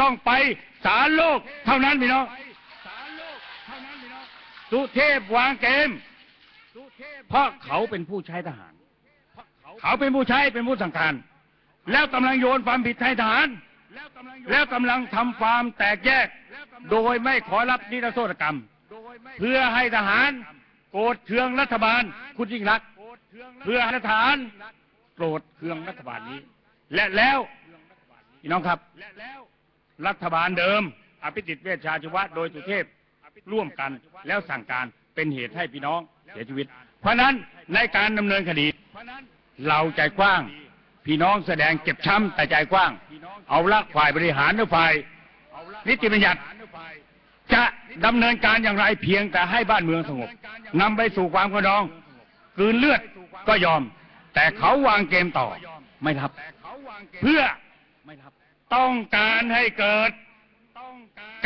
ต้องไปศาลโลกเท่านั้นพี่น้องสุเทพวางเกม เพราะเขาเป็นผู้ใช้ทหาร เขาเป็นผู้ใช้เป็นผู้สั่งการ แล้วกำลังโยนความผิดให้ทหาร แล้วกำลังทำความแตกแยก โดยไม่ขอรับนิรโทษกรรม เพื่อให้ทหารโกรธเคืองรัฐบาล คุณยิ่งรัก เพื่อให้ทหารโกรธเคืองรัฐบาลนี้ และแล้วพี่น้องครับ รัฐบาลเดิม อภิสิทธิ์เวชชาชีวะโดยสุเทพร่วมกันแล้วสั่งการเป็นเหตุให้พี่น้องเสียชีวิต เพราะนั้นในการดำเนินคดี เราใจกว้าง พี่น้องแสดงเจ็บช้ำแต่ใจกว้าง เอาละฝ่ายบริหารหรือฝ่ายนิติบัญญัติจะดำเนินการอย่างไรเพียงแต่ให้บ้านเมืองสงบนำไปสู่ความกระดองกืนเลือดก็ยอม แต่เขาวางเกมต่อไม่รับ เพื่อ ต้องการให้เกิด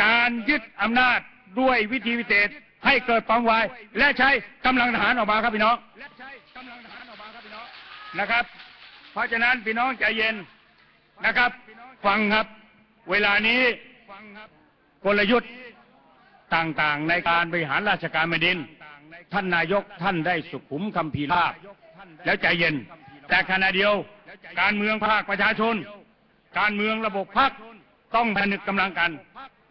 การยึดอำนาจด้วยวิธีพิเศษให้เกิดความวายและใช้กำลังทหารออกมาครับพี่น้องนะครับ เพราะฉะนั้นพี่น้องใจเย็นนะครับ ฟังครับ เวลานี้กลยุทธ์ต่างๆ ในการบริหารราชการแผ่นดิน ท่านนายกท่านได้สุขุมคำพีราบแล้วใจเย็น แต่ขณะเดียว การเมืองภาคประชาชน การเมืองระบบพักต้องผนึกกำลังกัน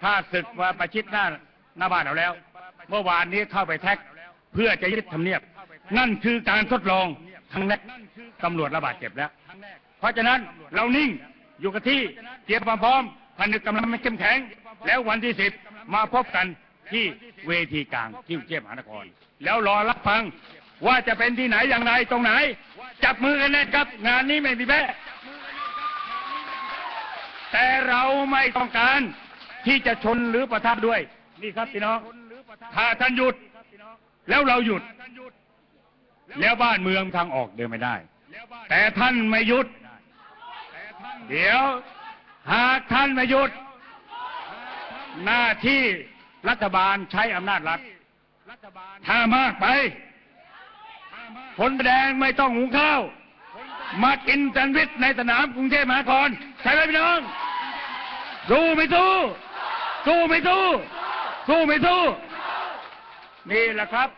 ถ้าศึกว่าประชิดหน้าหน้าบ้านเราแล้ว เมื่อวานนี้เข้าไปแท็กเพื่อจะยึดทำเนียบ นั่นคือการทดลองครั้งแรกตำรวจระบาดเจ็บแล้ว เพราะฉะนั้นเรานิ่งอยู่กับที่เตรียมความพร้อมผนึกกำลังให้เข้มแข็ง แล้ววันที่สิบมาพบกันที่เวทีกลางที่กรุงเทพมหานคร แล้วรอรับฟังว่าจะเป็นที่ไหนอย่างไรตรงไหน จับมือกันนะครับ งานนี้ไม่มีแพ้ เราไม่ต้องการที่จะชนหรือประทับด้วย นี่ครับพี่น้องถ้าท่านหยุด แล้วเราหยุด แล้วบ้านเมืองทางออกเดินไม่ได้ แต่ท่านไม่หยุด เดี๋ยวหากท่านไม่หยุด หน้าที่รัฐบาลใช้อำนาจรัฐถ้ามากไปคนแดงไม่ต้องหุงข้าว มากินแซนด์วิชในสนามกรุงเทพมหานคร ใช่ไหมพี่น้อง สู้ไม่สู้ สู้ไม่สู้ สู้ไม่สู้ นี่แหละครับ